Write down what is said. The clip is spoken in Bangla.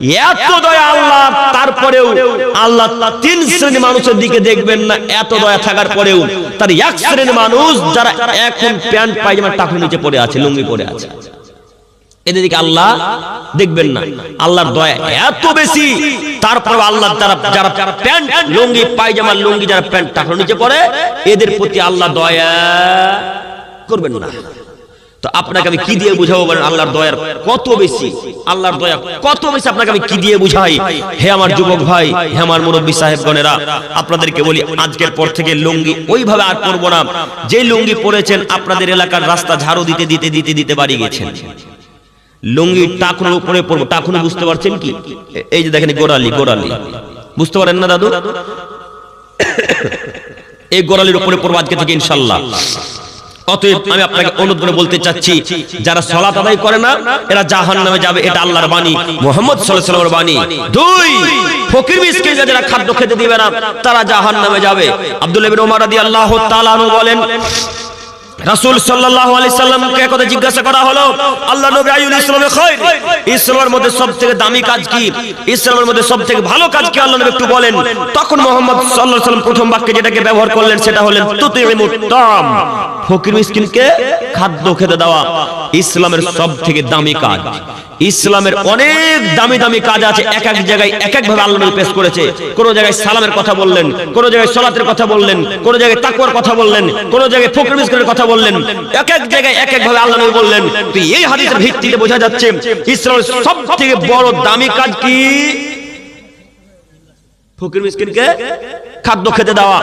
এত দয়া আল্লাহ তারপরেও আল্লাহ তিন শ্রেণি মানুষের দিকে দেখবেন না এত দয়া থাকার পরেও তার এক শ্রেণির মানুষ যারা এখন প্যান্ট পায়জামা টাকুর নিচে পড়ে আছে লুঙ্গি পড়ে আছে। এদের দিকে আল্লাহ দেখবেন না আল্লাহর দয়া এত বেশি তারপর আল্লাহ যারা যারা প্যান্ট লুঙ্গি পায়জামা লুঙ্গি যারা প্যান্ট টাকুর নিচে পড়ে এদের প্রতি আল্লাহ দয়া করবেন না। তো আপনাকে আমি কি দিয়ে বুঝাবো বলেন? আল্লাহর দয়ার কত বেশি? আল্লাহর দয়া কত বেশি আপনাকে আমি কি দিয়ে বুঝাই? হে আমার যুবক ভাই, হে আমার মুরব্বী সাহেবগণেরা, আপনাদেরকে বলি, আজকের পর থেকে লুঙ্গি ওইভাবে আর করব না। যে লুঙ্গি পরেছেন, আপনাদের এলাকার রাস্তা ঝাড়ু দিতে দিতে দিতে দিতে বাড়ি গেছেন। লুঙ্গি টাকুনের উপরে পড়ব টাকুনে বুঝতে পারছেন কি? এই যে দেখেন গোড়ালি গোড়ালি। বুঝতে পারেন না, দাদু? এই গোড়ালির উপরে পড়ব আজকে থেকে ইনশাল্লাহ। অতএব আমি আপনাকে অনুরোধ করে বলতে চাচ্ছি যারা সলাত আদায় করে না এরা জাহান নামে যাবে এটা আল্লাহর বাণী। মোহাম্মদ সাল্লাল্লাহু আলাইহি বাণী। দুই ফকির মিসকিন যারা খাদ্য খেতে দিবে না তারা জাহান নামে যাবে আব্দুল ইবনে ওমর রাদিয়াল্লাহু তাআলা বলেন রাসূল সাল্লাল্লাহু আলাইহি সাল্লামকে কথা জিজ্ঞাসা করা হলো, আল্লাহ নবী আইয়ুল ইসলামে ইসলামের মধ্যে সবথেকে দামি কাজ কি? ইসলামের মধ্যে সবথেকে ভালো কাজ কি? আল্লাহ নবী একটু বলেন। তখন মোহাম্মদ আলাইহি সাল্লাম প্রথম বাক্যে যেটাকে ব্যবহার করলেন, সেটা হলেন তুতিমুত তাম ফকির মিসকিনকে খাদ্য খেতে দেওয়া, ইসলামের সবথেকে দামি কাজ। ইসলামের অনেক দামি দামি কাজ আছে, এক এক জায়গায় এক এক ভাবে আল্লাহ পেশ করেছে। কোন জায়গায় সালামের কথা বললেন, কোন জায়গায় সালাতের কথা বললেন, কোন জায়গায় তাকওয়ার কথা বললেন, কোন জায়গায় ফকর মিসকিনের কথা বললেন, এক এক জায়গায় এক এক ভাবে আল্লাহ বললেন। তো এই হাদিসের ভিত্তিতে বোঝা যাচ্ছে, ইসলামের সবথেকে বড় দামি কাজ কি? ফকির মিসকিনকে খাদ্য খেতে দেওয়া।